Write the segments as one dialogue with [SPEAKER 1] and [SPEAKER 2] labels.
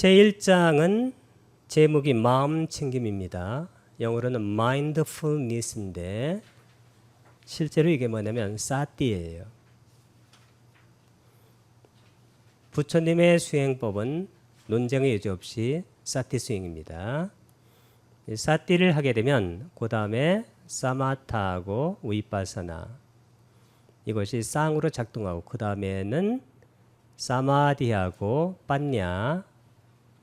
[SPEAKER 1] 제1장은 제목이 마음 챙김입니다. 영어로는 mindfulness인데 실제로 이게 뭐냐면 사띠예요. 부처님의 수행법은 논쟁의 여지 없이 사띠 수행입니다. 이 사띠를 하게 되면 그 다음에 사마타하고 위파사나 이것이 쌍으로 작동하고 그 다음에는 사마디하고 빠냐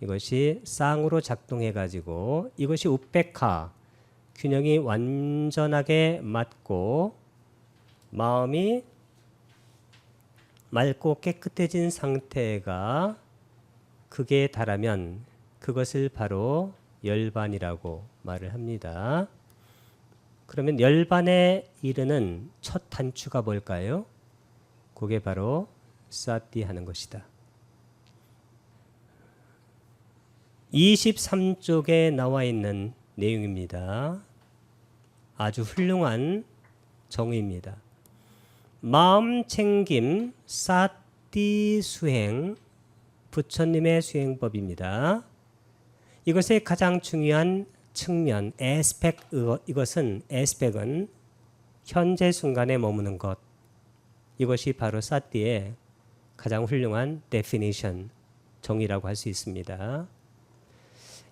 [SPEAKER 1] 이것이 쌍으로 작동해 가지고 이것이 우백카 균형이 완전하게 맞고 마음이 맑고 깨끗해진 상태가 극에 달하면 그것을 바로 열반이라고 말을 합니다. 그러면 열반에 이르는 첫 단추가 뭘까요? 그게 바로 사띠 하는 것이다. 23쪽에 나와 있는 내용입니다. 아주 훌륭한 정의입니다. 마음 챙김 사띠 수행 부처님의 수행법입니다. 이것의 가장 중요한 측면 에스펙 이것은 에스펙은 현재 순간에 머무는 것 이것이 바로 사띠의 가장 훌륭한 데피니션 정의라고 할 수 있습니다.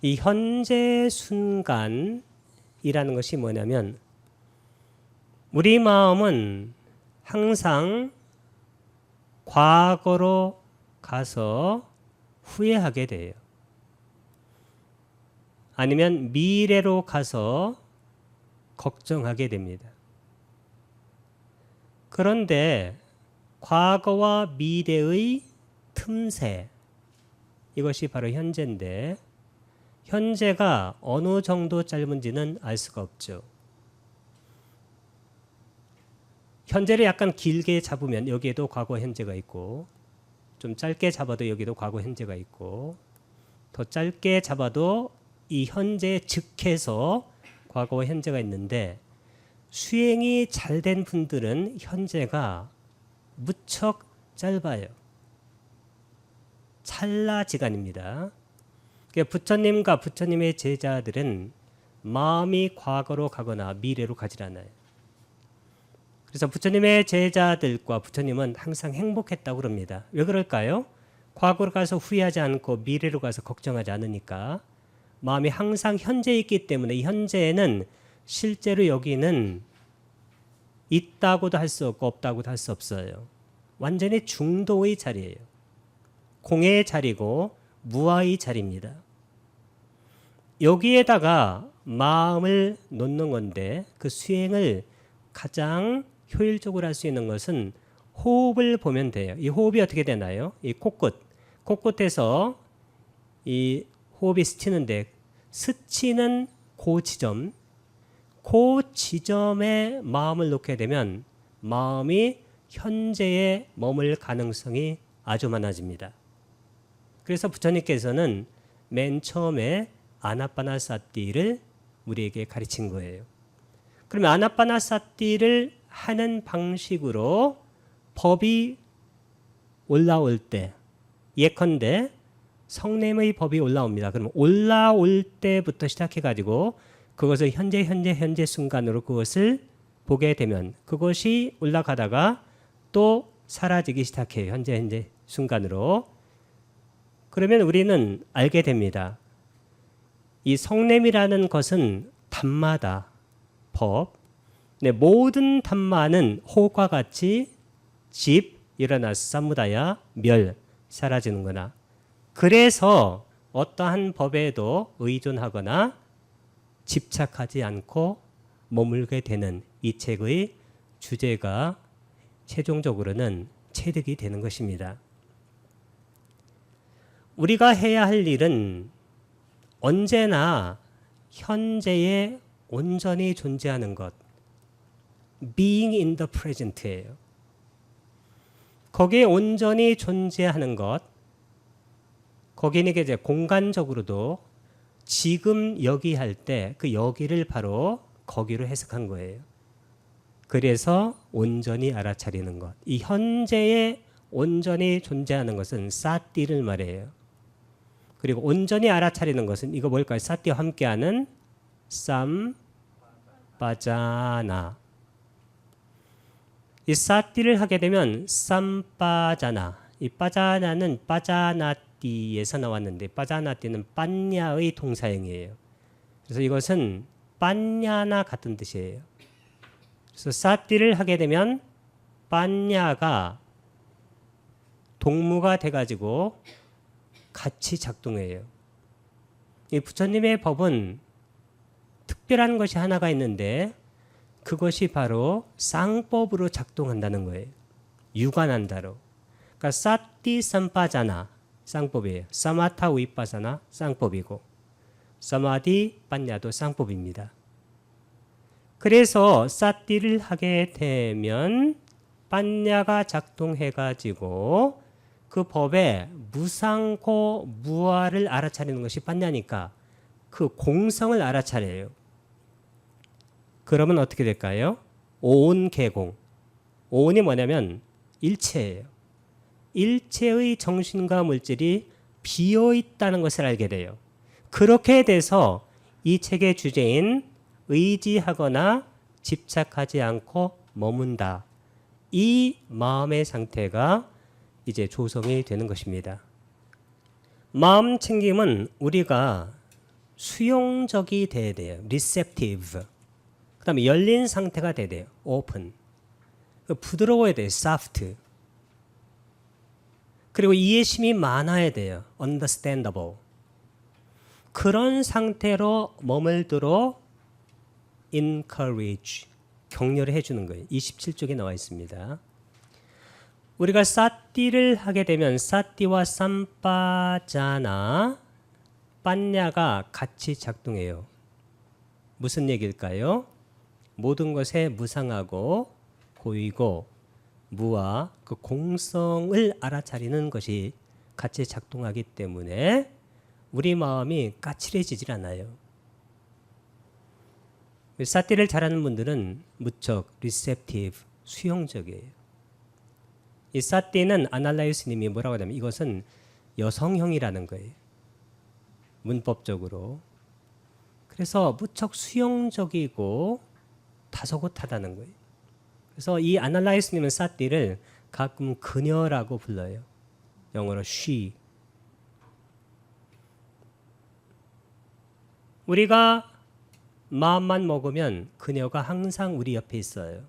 [SPEAKER 1] 이 현재 순간이라는 것이 뭐냐면 우리 마음은 항상 과거로 가서 후회하게 돼요. 아니면 미래로 가서 걱정하게 됩니다. 그런데 과거와 미래의 틈새 이것이 바로 현재인데 현재가 어느 정도 짧은지는 알 수가 없죠. 현재를 약간 길게 잡으면 여기에도 과거 현재가 있고 좀 짧게 잡아도 여기도 과거 현재가 있고 더 짧게 잡아도 이 현재 즉해서 과거 현재가 있는데 수행이 잘 된 분들은 현재가 무척 짧아요. 찰나지간입니다. 그러니까 부처님과 부처님의 제자들은 마음이 과거로 가거나 미래로 가질 않아요. 그래서 부처님의 제자들과 부처님은 항상 행복했다고 그럽니다. 왜 그럴까요? 과거로 가서 후회하지 않고 미래로 가서 걱정하지 않으니까 마음이 항상 현재에 있기 때문에 이 현재에는 실제로 여기는 있다고도 할 수 없고 없다고도 할 수 없어요. 완전히 중도의 자리예요. 공의 자리고 무아의 자리입니다. 여기에다가 마음을 놓는 건데 그 수행을 가장 효율적으로 할 수 있는 것은 호흡을 보면 돼요. 이 호흡이 어떻게 되나요? 이 코끝, 코끝에서 이 호흡이 스치는데 스치는 그 지점, 그 지점에 마음을 놓게 되면 마음이 현재에 머물 가능성이 아주 많아집니다. 그래서 부처님께서는 맨 처음에 아나빠나사띠를 우리에게 가르친 거예요. 그러면 아나빠나사띠를 하는 방식으로 법이 올라올 때 예컨대 성냄의 법이 올라옵니다. 그럼 올라올 때부터 시작해 가지고 그것을 현재 현재 현재 순간으로 그것을 보게 되면 그것이 올라가다가 또 사라지기 시작해요. 현재 현재 순간으로. 그러면 우리는 알게 됩니다. 이 성냄이라는 것은 담마다 법. 네, 모든 담마는 호과 같이 집 일어나서 사무다야 멸 사라지는 거나 그래서 어떠한 법에도 의존하거나 집착하지 않고 머물게 되는 이 책의 주제가 최종적으로는 체득이 되는 것입니다. 우리가 해야 할 일은 언제나 현재에 온전히 존재하는 것, being in the present예요. 거기에 온전히 존재하는 것, 거기는 이제 공간적으로도 지금 여기 할 때 그 여기를 바로 거기로 해석한 거예요. 그래서 온전히 알아차리는 것. 이 현재에 온전히 존재하는 것은 사띠를 말해요. 그리고 온전히 알아차리는 것은 이거 뭘까요? 사띠와 함께하는 쌈 빠자나. 이 사띠를 하게 되면 쌈빠자나. 이 빠자나는 빠자나띠에서 나왔는데 빠자나띠는 빤냐의 동사형이에요. 그래서 이것은 빤냐나 같은 뜻이에요. 그래서 사띠를 하게 되면 빤냐가 동무가 돼가지고 같이 작동해요. 이 부처님의 법은 특별한 것이 하나가 있는데 그것이 바로 쌍법으로 작동한다는 거예요. 유관한다로. 그러니까 사띠 삼빠자나 쌍법이에요. 사마타 위빠사나 쌍법이고 사마디 빠냐도 쌍법입니다. 그래서 사띠를 하게 되면 빠냐가 작동해 가지고 그 법에 무상고 무아를 알아차리는 것이 빠냐니까 그 공성을 알아차려요. 그러면 어떻게 될까요? 오온 개공. 오온이 뭐냐면 일체예요. 일체의 정신과 물질이 비어 있다는 것을 알게 돼요. 그렇게 돼서 이 책의 주제인 의지하거나 집착하지 않고 머문다. 이 마음의 상태가 이제 조성이 되는 것입니다. 마음 챙김은 우리가 수용적이 돼야 돼요. receptive. 그다음에 열린 상태가 돼야 돼요. open. 부드러워야 돼요. soft. 그리고 이해심이 많아야 돼요. understandable. 그런 상태로 머물도록 encourage. 격려를 해주는 거예요. 27쪽에 나와 있습니다. 우리가 사띠를 하게 되면 사띠와 삼빠자나 빤냐가 같이 작동해요. 무슨 얘기일까요? 모든 것에 무상하고 고이고 무와 그 공성을 알아차리는 것이 같이 작동하기 때문에 우리 마음이 까칠해지질 않아요. 사띠를 잘하는 분들은 무척 리셉티브, 수용적이에요. 이 사띠는 아날라이스님이 뭐라고 하냐면 이것은 여성형이라는 거예요. 문법적으로. 그래서 무척 수용적이고 다소곳하다는 거예요. 그래서 이 아날라이스님은 사띠를 가끔 그녀라고 불러요. 영어로 she. 우리가 마음만 먹으면 그녀가 항상 우리 옆에 있어요.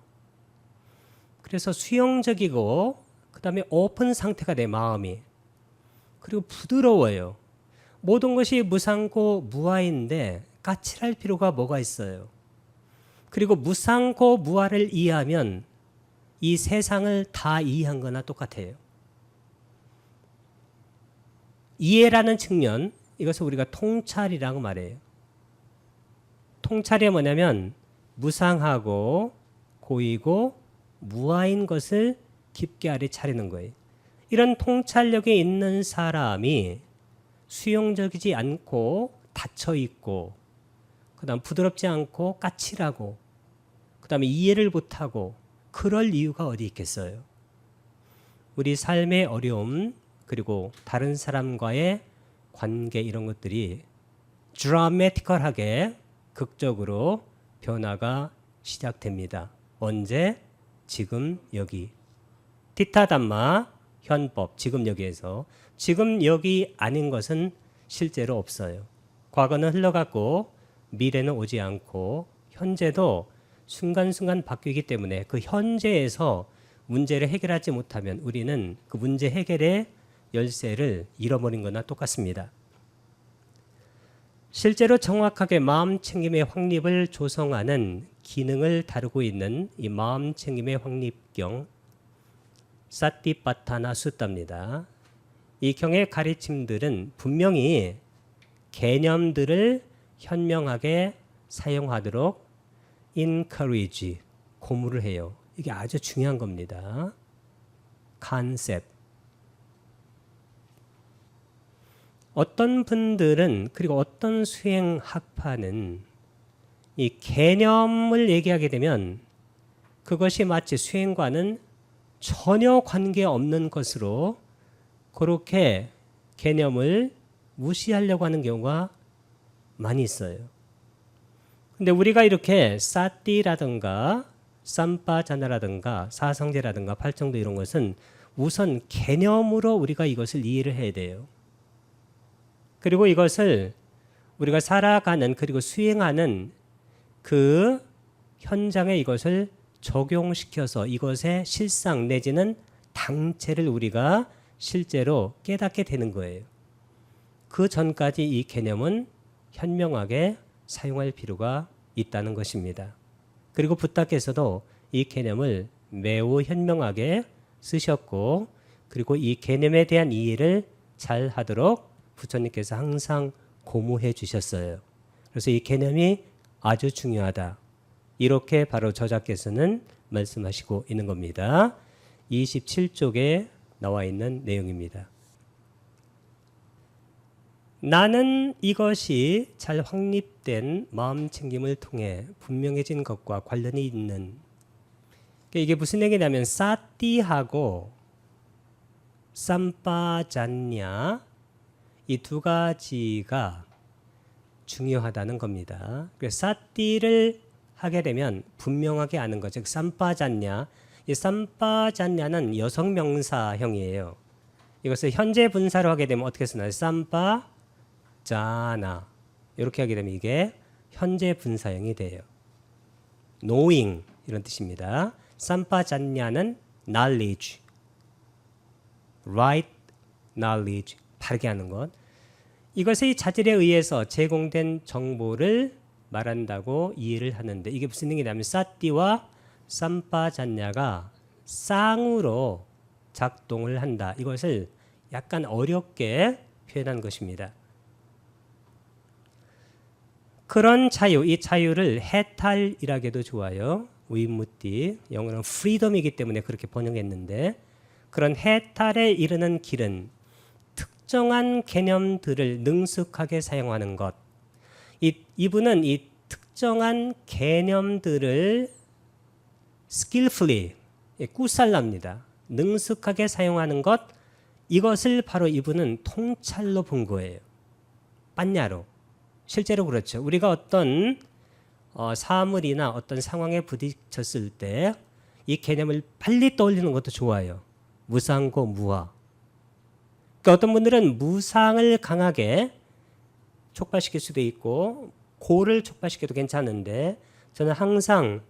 [SPEAKER 1] 그래서 수용적이고 그 다음에 오픈 상태가 돼 마음이. 그리고 부드러워요. 모든 것이 무상고 무아인데 까칠할 필요가 뭐가 있어요? 그리고 무상고 무아를 이해하면 이 세상을 다 이해한 거나 똑같아요. 이해라는 측면, 이것을 우리가 통찰이라고 말해요. 통찰이 뭐냐면 무상하고 고이고 무아인 것을 깊게 알아차리는 거예요. 이런 통찰력이 있는 사람이 수용적이지 않고 닫혀 있고 그다음 부드럽지 않고 까칠하고 그다음에 이해를 못 하고 그럴 이유가 어디 있겠어요? 우리 삶의 어려움 그리고 다른 사람과의 관계 이런 것들이 드라마티컬하게 극적으로 변화가 시작됩니다. 언제? 지금 여기. 티타담마 현법 지금 여기에서 지금 여기 아닌 것은 실제로 없어요. 과거는 흘러갔고 미래는 오지 않고 현재도 순간순간 바뀌기 때문에 그 현재에서 문제를 해결하지 못하면 우리는 그 문제 해결의 열쇠를 잃어버린 거나 똑같습니다. 실제로 정확하게 마음 챙김의 확립을 조성하는 기능을 다루고 있는 이 마음 챙김의 확립경 사띠파타나 수따입니다. 이 경의 가르침들은 분명히 개념들을 현명하게 사용하도록 encourage 고무를 해요. 이게 아주 중요한 겁니다. 컨셉. 어떤 분들은 그리고 어떤 수행 학파는 이 개념을 얘기하게 되면 그것이 마치 수행과는 전혀 관계 없는 것으로 그렇게 개념을 무시하려고 하는 경우가 많이 있어요. 근데 우리가 이렇게 사띠라든가 쌈바자나라든가 사성제라든가 팔정도 이런 것은 우선 개념으로 우리가 이것을 이해를 해야 돼요. 그리고 이것을 우리가 살아가는 그리고 수행하는 그 현장에 이것을 적용시켜서 이것의 실상 내지는 당체를 우리가 실제로 깨닫게 되는 거예요. 그 전까지 이 개념은 현명하게 사용할 필요가 있다는 것입니다. 그리고 부탁께서도 이 개념을 매우 현명하게 쓰셨고 그리고 이 개념에 대한 이해를 잘 하도록 부처님께서 항상 고무해 주셨어요. 그래서 이 개념이 아주 중요하다. 이렇게 바로 저자께서는 말씀하시고 있는 겁니다. 27쪽에 나와 있는 내용입니다. 나는 이것이 잘 확립된 마음 챙김을 통해 분명해진 것과 관련이 있는 그러니까 이게 무슨 얘기냐면 사띠하고 쌈빠잔냐 이 두 가지가 중요하다는 겁니다. 사띠를 하게 되면 분명하게 아는 거죠. 쌈빠잔냐 이 쌈빠잔냐는 여성 명사형이에요. 이것을 현재 분사로 하게 되면 어떻게 쓰나요? 쌈빠 자나 이렇게 하게 되면 이게 현재 분사형이 돼요. knowing 이런 뜻입니다. 삼파잔냐는 knowledge, right knowledge 바르게 하는 것. 이것의 자질에 의해서 제공된 정보를 말한다고 이해를 하는데 이게 무슨 얘기냐면 사띠와 삼파잔냐가 쌍으로 작동을 한다. 이것을 약간 어렵게 표현한 것입니다. 그런 자유, 이 자유를 해탈이라게도 좋아요. 위무띠 영어는 freedom이기 때문에 그렇게 번역했는데 그런 해탈에 이르는 길은 특정한 개념들을 능숙하게 사용하는 것. 이, 이분은 이 특정한 개념들을 skillfully 꾸살랍니다. 능숙하게 사용하는 것 이것을 바로 이분은 통찰로 본 거예요. 빤냐로. 실제로 그렇죠. 우리가 어떤 어, 사물이나 어떤 상황에 부딪혔을 때 이 개념을 빨리 떠올리는 것도 좋아요. 무상고 무화. 그러니까 어떤 분들은 무상을 강하게 촉발시킬 수도 있고 고를 촉발시켜도 괜찮은데 저는 항상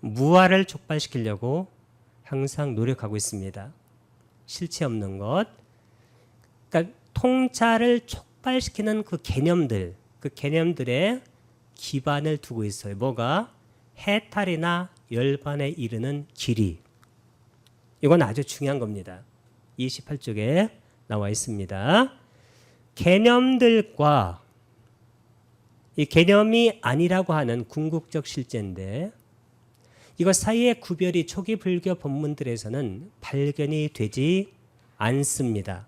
[SPEAKER 1] 무화를 촉발시키려고 항상 노력하고 있습니다. 실체 없는 것. 그러니까 통찰을 촉발시키는 그 개념들 그 개념들의 기반을 두고 있어요. 뭐가 해탈이나 열반에 이르는 길이. 이건 아주 중요한 겁니다. 28쪽에 나와 있습니다. 개념들과 이 개념이 아니라고 하는 궁극적 실제인데 이것 사이의 구별이 초기 불교 법문들에서는 발견이 되지 않습니다.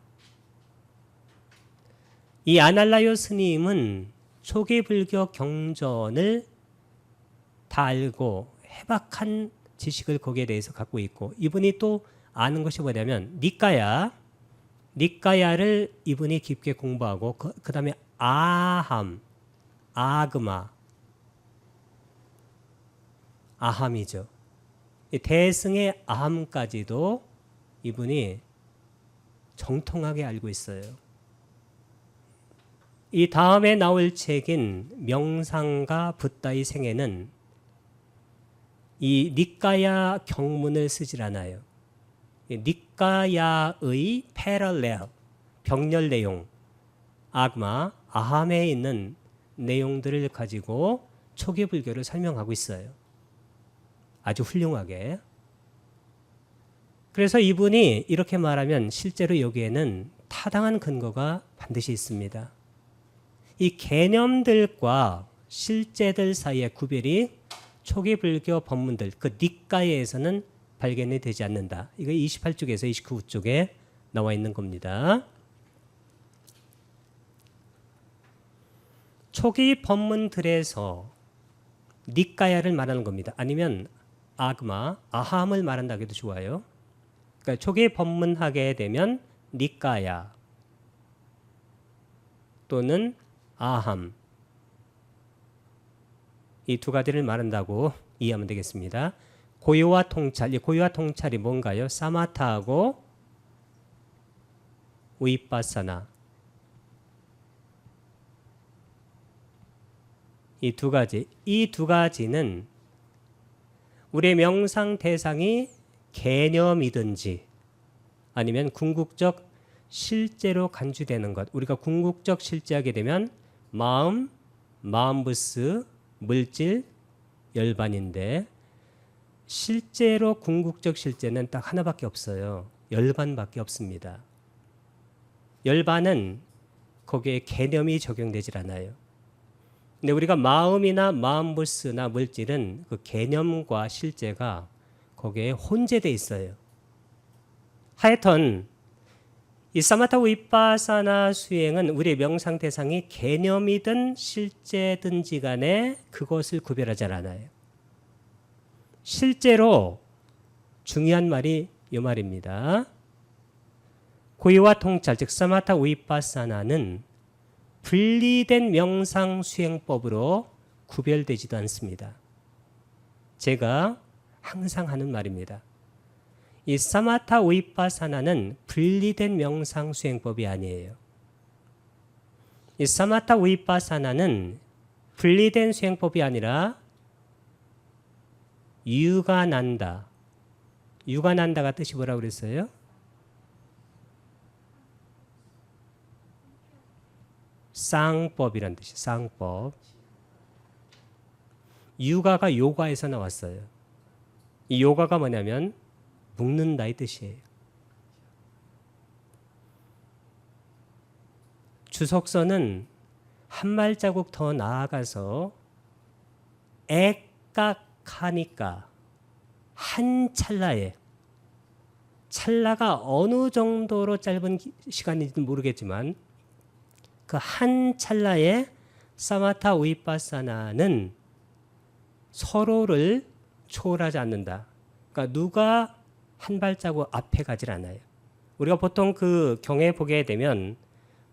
[SPEAKER 1] 이 아날라요 스님은 초기 불교 경전을 다 알고 해박한 지식을 거기에 대해서 갖고 있고 이분이 또 아는 것이 뭐냐면 니까야 니까야를 이분이 깊게 공부하고 그, 그 다음에 아함 아그마 아함이죠. 대승의 아함까지도 이분이 정통하게 알고 있어요. 이 다음에 나올 책인 명상가 붓다의 생애는 이 니까야 경문을 쓰질 않아요. 니까야의 패럴렐 병렬 내용 아그마 아함에 있는 내용들을 가지고 초기 불교를 설명하고 있어요. 아주 훌륭하게. 그래서 이분이 이렇게 말하면 실제로 여기에는 타당한 근거가 반드시 있습니다. 이 개념들과 실제들 사이의 구별이 초기 불교 법문들 그 닉가에서는 발견이 되지 않는다. 이거 28쪽에서 29쪽에 나와 있는 겁니다. 초기 법문들에서 닉가야를 말하는 겁니다. 아니면 아그마, 아함을 말한다 해도 좋아요. 그러니까 초기 법문하게 되면 닉가야, 또는 아함 이 두 가지를 말한다고 이해하면 되겠습니다. 고요와 통찰, 이 고요와 통찰이 뭔가요? 사마타하고 위파사나 이 두 가지, 이 두 가지는 우리의 명상 대상이 개념이든지 아니면 궁극적 실제로 간주되는 것. 우리가 궁극적 실제하게 되면 마음, 마음부스, 물질, 열반인데 실제로 궁극적 실제는 딱 하나밖에 없어요. 열반밖에 없습니다. 열반은 거기에 개념이 적용되질 않아요. 근데 우리가 마음이나 마음부스나 물질은 그 개념과 실제가 거기에 혼재돼 있어요. 하여튼 이 사마타 위파사나 수행은 우리의 명상 대상이 개념이든 실제든지 간에 그것을 구별하지 않아요. 실제로 중요한 말이 이 말입니다. 고유와 통찰, 즉 사마타 위파사나는 분리된 명상 수행법으로 구별되지도 않습니다. 제가 항상 하는 말입니다. 이 사마타 위파사나는 분리된 명상 수행법이 아니에요. 이 사마타 위파사나는 분리된 수행법이 아니라 유가 난다. 유가 난다가 뜻이 뭐라고 그랬어요? 쌍법이란 뜻이 쌍법. 유가가 요가에서 나왔어요. 이 요가가 뭐냐면 묶는다 이 뜻이에요. 주석서는 한 발자국 더 나아가서 애깍하니까 한 찰나에 찰나가 어느 정도로 짧은 시간인지 모르겠지만 그 한 찰나에 사마타 위파사나는 서로를 초월하지 않는다. 그러니까 누가 한 발자국 앞에 가질 않아요. 우리가 보통 그 경에 보게 되면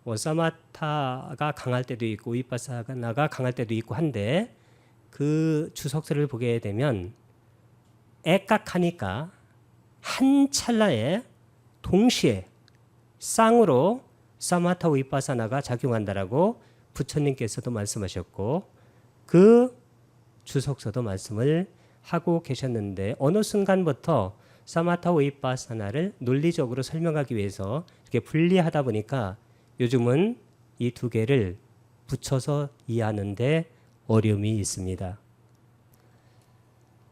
[SPEAKER 1] 뭐 사마타가 강할 때도 있고 위파사나가 강할 때도 있고 한데 그 주석서를 보게 되면 애깍하니까 한 찰나에 동시에 쌍으로 사마타 위파사나가 작용한다라고 부처님께서도 말씀하셨고 그 주석서도 말씀을 하고 계셨는데 어느 순간부터 사마타 위파사나를 논리적으로 설명하기 위해서 이렇게 분리하다 보니까 요즘은 이 두 개를 붙여서 이해하는데 어려움이 있습니다.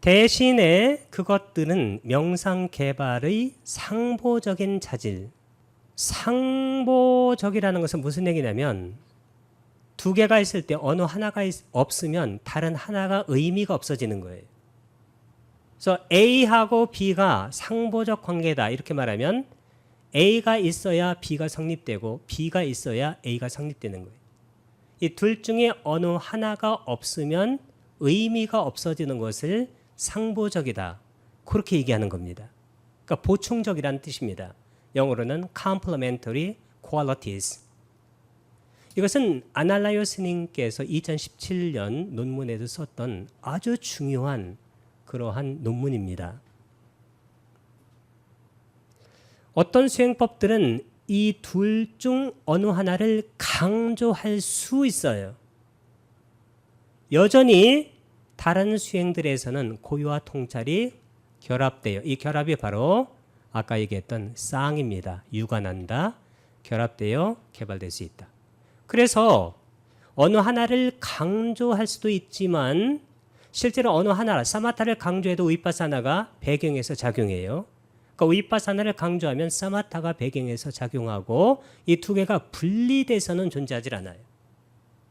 [SPEAKER 1] 대신에 그것들은 명상 개발의 상보적인 자질. 상보적이라는 것은 무슨 얘기냐면 두 개가 있을 때 어느 하나가 있, 없으면 다른 하나가 의미가 없어지는 거예요. 그래서 A하고 B가 상보적 관계다 이렇게 말하면 A가 있어야 B가 성립되고 B가 있어야 A가 성립되는 거예요. 이 둘 중에 어느 하나가 없으면 의미가 없어지는 것을 상보적이다. 그렇게 얘기하는 겁니다. 그러니까 보충적이라는 뜻입니다. 영어로는 complementary qualities. 이것은 아날라요 스님께서 2017년 논문에도 썼던 아주 중요한 그러한 논문입니다. 어떤 수행법들은 이 둘 중 어느 하나를 강조할 수 있어요. 여전히 다른 수행들에서는 고유와 통찰이 결합돼요. 이 결합이 바로 아까 얘기했던 쌍입니다. 유관한다. 결합되어 개발될 수 있다. 그래서 어느 하나를 강조할 수도 있지만 실제로 어느 하나 사마타를 강조해도 위파사나가 배경에서 작용해요. 그러니까 위파사나를 강조하면 사마타가 배경에서 작용하고 이 두 개가 분리돼서는 존재하지 않아요.